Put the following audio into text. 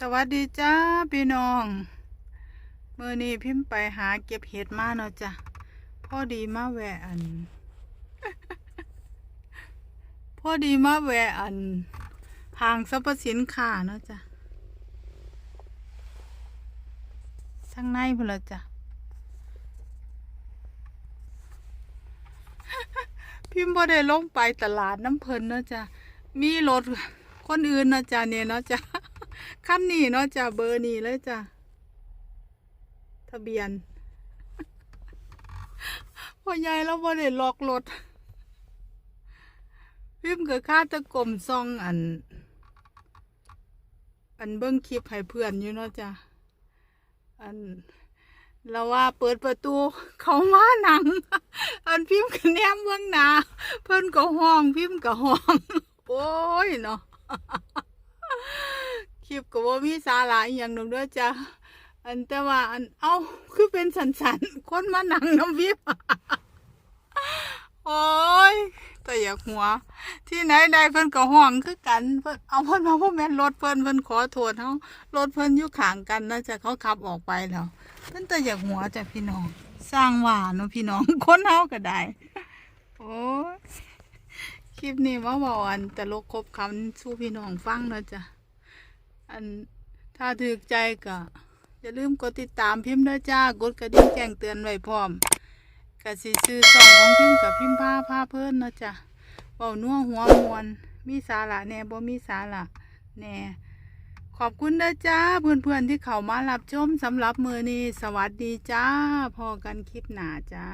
สวัสดีจ้าพี่น้องเมื่อนี้พิมพ์ไปหาเก็บเห็ดมาเนาะจ้ะพ่อดีมาแวอันพ่อดีมาแวอันห้างสรรพสินค้าเนาะจ้ะข้างในพุ่นละจ้ะพิมพ์บ่ได้ลงไปตลาดน้ำเพลินเนาะจ้ะมีรถคนอื่นนะจ้ะเนี่ยเนาะจ้ะ คันนี้เนาะจ้ะเบอร์นี้เลยจ้ะทะเบียนพ่อใหญ่เราบ่ได้ล็อกรถพิมพ์กับข้าตะกลมซองอัน อันเบิ้งคลิปให้เพื่อนอยู่เนาะจ้ะอันเราว่าเปิดประตูเขามาหนัง อันพิมพ์กับแนมเบื้องหน้าเพิ่อนก็ห้องพิมพ์ก็ห้อง โอ้ยเนาะ ลิปก็บ่มีสาระอหย่างหนึ่งด้อจ้ะอันแต่ว่าอันเอ้าคือเป็นสันสันๆคนมานั่งน้ำวิบ โอ้ยแต่อยากหัว ที่ไหนใดเพิ่นก็ห้องคือกันเพิ่นเอาเพิ่นมาพ่อแม่นรถเพิ่นเพิ่นขอโทษเฮารถเพิ่นอยู่ข้างกันนะจ้ะเขาขับออกไปแล้วเพิ่นแต่อยากหัวจ้ะพี่น้อง สร้างว่าเนาะพี่น้อง คนเฮาก็ได้ โอ้ยคลิปนี้มาบอกอันตลกครบคำสู้พี่น้องฟังเนาะจ้ะ อันถ้าถือใจก็อย่าลืมกดติดตามพิมพ์ด้วยจ้ากดกระดิ่งแจ้งเตือนไว้พร้อมกะสิซื้อสองของพิมพ์กับพิมพ์ผ้าผ้าเพิ่นนะจ้ะเบานัวหัวมวน มีสาระแน่บ่มีสาระแน่ขอบคุณด้วยจ้าเพื่อนๆที่เข้ามารับชมสำหรับมือนี้ สวัสดีจ้าพอกันคลิปหนาจ้า